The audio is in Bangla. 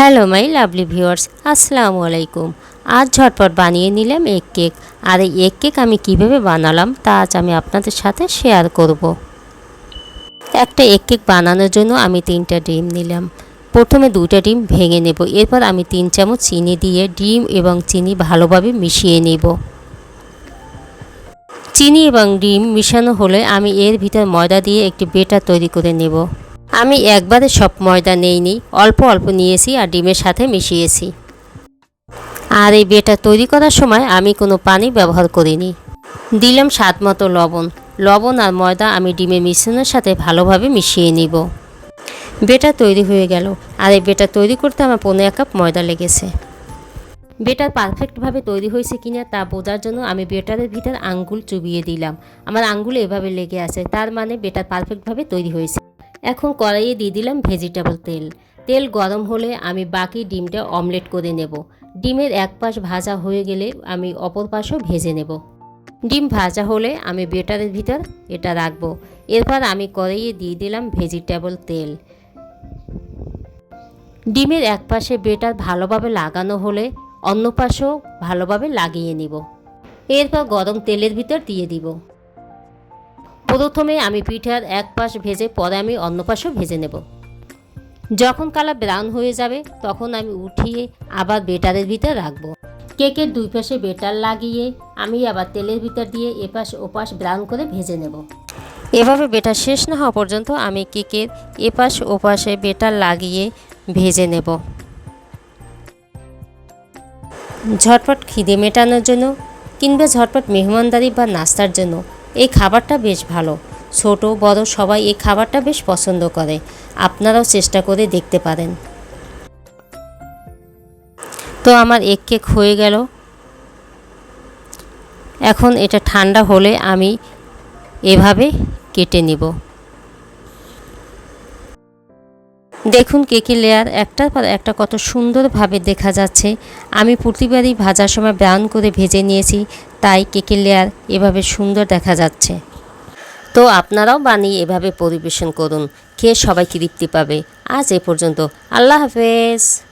হ্যালো মাই লাভলি ভিউয়ার্স আসসালামু আলাইকুম আজ ঝটপট বানিয়ে নিলাম এক কেক আর এই এক কেক আমি কীভাবে বানালাম তা আজ আমি আপনাদের সাথে শেয়ার করব। একটা এক কেক বানানোর জন্য আমি তিনটা ডিম নিলাম। প্রথমে দুইটা ডিম ভেঙে নেব। এরপর আমি তিন চামচ চিনি দিয়ে ডিম এবং চিনি ভালোভাবে মিশিয়ে নেব। চিনি এবং ডিম মিশানো হলে আমি এর ভিতর ময়দা দিয়ে একটি বেটার তৈরি করে নেব। আমি একবারে সব ময়দা নেইনি অল্প অল্প নিয়েছি আর ডিমের সাথে মিশিয়েছি। আর এই বেটা তৈরি করার সময় আমি কোনো পানি ব্যবহার করিনি। দিলাম স্বাদ মতো লবণ। লবণ আর ময়দা আমি ডিমের মিশ্রণের সাথে ভালোভাবে মিশিয়ে নিব। বেটা তৈরি হয়ে গেল। আর এই বেটা তৈরি করতে আমার পনেরো এক কাপ ময়দা লেগেছে। বেটার পারফেক্টভাবে তৈরি হয়েছে কিনা তা বোঝার জন্য আমি বেটারের ভিতর আঙ্গুল চুবিয়ে দিলাম। আমার আঙ্গুল এভাবে লেগে আছে, তার মানে বেটার পারফেক্টভাবে তৈরি হয়েছে। এখন কড়াইয়ে দিয়ে দিলাম ভেজিটেবল তেল। তেল গরম হলে আমি বাকি ডিমটা অমলেট করে নেব। ডিমের এক পাশ ভাজা হয়ে গেলে আমি অপর পাশও ভেজে নেব। ডিম ভাজা হলে আমি বেটারের ভিতর এটা রাখব। এরপর আমি কড়াইয়ে দিয়ে দিলাম ভেজিটেবল তেল। ডিমের এক পাশে বেটার ভালোভাবে লাগানো হলে অন্য পাশেও ভালোভাবে লাগিয়ে নিব। এরপর গরম তেলের ভিতর দিয়ে দিব। প্রথমে আমি পিঠার এক পাশ ভেজে, পরে আমি অন্য পাশও ভেজে নেব। যখন কালার ব্রাউন হয়ে যাবে, তখন আমি উঠিয়ে আবার বেটারের ভিতর রাখব। কেকের দুই পাশে বেটার লাগিয়ে আমি আবার তেলের ভিতর দিয়ে এপাশ ওপাশ ব্রাউন করে ভেজে নেব। এভাবে বেটার শেষ না হওয়া পর্যন্ত আমি কেকের এপাশ ওপাশে বেটার লাগিয়ে ভেজে নেব। ঝটপট খিদে মেটানোর জন্য কিংবা ঝটপট মেহমানদারি বা নাস্তার জন্য এই খাবারটা বেশ ভালো। ছোট, বড় সবাই এই খাবারটা বেশ পছন্দ করে। আপনারাও চেষ্টা করে দেখতে পারেন। তো আমার এক কেক হয়ে গেল। এখন এটা ঠান্ডা হলে আমি এভাবে কেটে নিব। দেখুন কেকের লেয়ার একটার পর একটা কত সুন্দরভাবে দেখা যাচ্ছে। আমি প্রতিবারই ভাজার সময় ব্রাউন করে ভেজে নিয়েছি। তাই কেকের লেয়ার এভাবে সুন্দর দেখা যাচ্ছে। তো আপনারাও বানিয়ে এভাবে পরিবেশন করুন। খেয়ে সবাই তৃপ্তি পাবে। আজ এ পর্যন্ত। আল্লাহ হাফেজ।